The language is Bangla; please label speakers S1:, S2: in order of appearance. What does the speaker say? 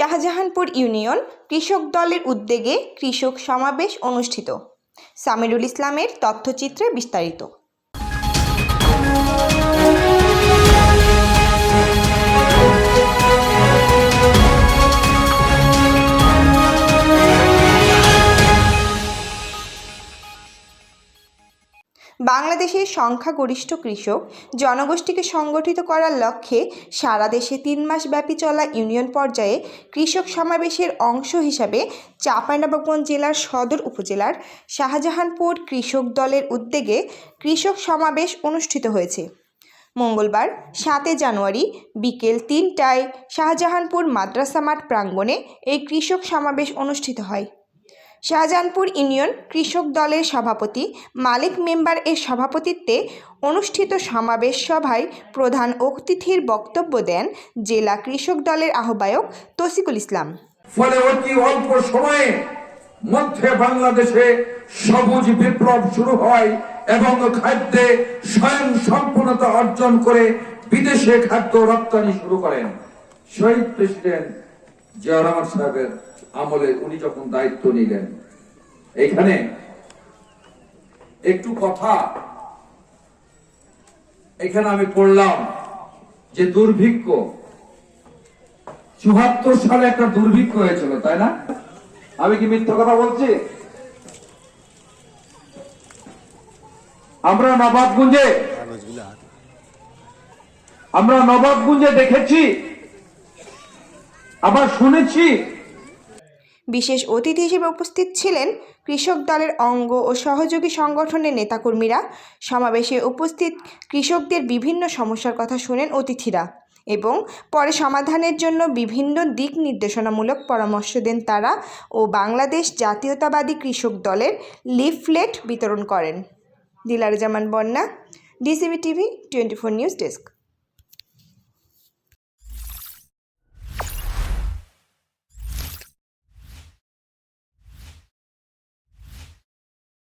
S1: শাহজাহানপুর ইউনিয়ন কৃষক দলের উদ্যোগে কৃষক সমাবেশ অনুষ্ঠিত। সামিরুল ইসলামের তথ্যচিত্রে বিস্তারিত। বাংলাদেশের সংখ্যাগরিষ্ঠ কৃষক জনগোষ্ঠীকে সংগঠিত করার লক্ষ্যে সারা দেশে তিন মাস ব্যাপী চলা ইউনিয়ন পর্যায়ে কৃষক সমাবেশের অংশ হিসাবে চাঁপাইনবাবগঞ্জ জেলার সদর উপজেলার শাহজাহানপুর কৃষক দলের উদ্যোগে কৃষক সমাবেশ অনুষ্ঠিত হয়েছে। মঙ্গলবার সাতই জানুয়ারি বিকেল তিনটায় শাহজাহানপুর মাদ্রাসা মাঠ প্রাঙ্গণে এই কৃষক সমাবেশ অনুষ্ঠিত হয়। শাহজাহানপুর ইউনিয়ন কৃষক দলের সভাপতি, মালিক মেম্বার এর সভাপতিত্বে অনুষ্ঠিত সমাবেশ সভায় প্রধান অতিথির বক্তব্য দেন জেলা কৃষক দলের আহ্বায়ক তসিকুল ইসলাম।
S2: ফলে অতি অল্প সময়ে মধ্যে বাংলাদেশে সবুজ বিপ্লব শুরু হয় এবং খাদ্যে স্বয়ং সম্পূর্ণতা অর্জন করে বিদেশে খাদ্য রপ্তানি শুরু করেন। শহীদ প্রেসিডেন্ট জিয়া সাহেবের আমলে উনি যখন দায়িত্ব নিলেন এখানে একটু কথা। এখানে আমি পড়লাম যে দুর্ভিক্ষ, চুয়াত্তর সালে একটা দুর্ভিক্ষ হয়েছিল, তাই না? আমি কি মিথ্যা কথা বলছি? আমরা নবাবগুঞ্জে আমরা নবাবগুঞ্জে দেখেছি আবার শুনেছি।
S1: বিশেষ অতিথি হিসেবে উপস্থিত ছিলেন কৃষক দলের অঙ্গ ও সহযোগী সংগঠনের নেতাকর্মীরা। সমাবেশে উপস্থিত কৃষকদের বিভিন্ন সমস্যার কথা শোনেন অতিথিরা এবং পরে সমাধানের জন্য বিভিন্ন দিক নির্দেশনামূলক পরামর্শ দেন তারা ও বাংলাদেশ জাতীয়তাবাদী কৃষক দলের লিফলেট বিতরণ করেন। Dilar Zaman Bonna DCB TV, twenty four news desk.